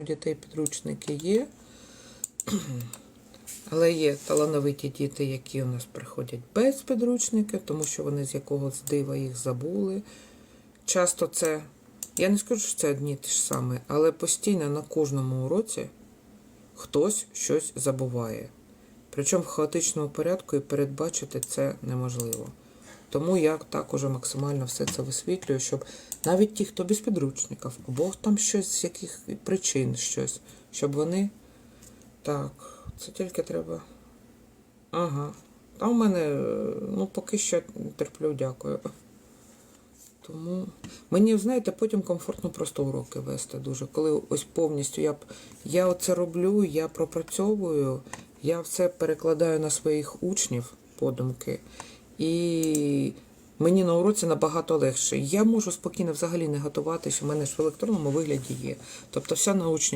У дітей підручники є. Але є талановиті діти, які у нас приходять без підручника, тому що вони з якогось дива їх забули. Часто це, я не скажу, що це одні й ті ж самі, але постійно на кожному уроці хтось щось забуває. Причому в хаотичному порядку і передбачити це неможливо. Тому я також максимально все це висвітлюю, щоб навіть ті, хто без підручників, або там щось з яких причин щось, щоб вони. Так, це тільки треба. Ага. Там в мене, ну, поки що терплю, дякую. Тому мені, знаєте, потім комфортно просто уроки вести дуже. Коли ось повністю я, я оце роблю, я пропрацьовую, я все перекладаю на своїх учнів подумки. І мені на уроці набагато легше. Я можу спокійно взагалі не готуватись, у мене ж в електронному вигляді є. Тобто вся научність.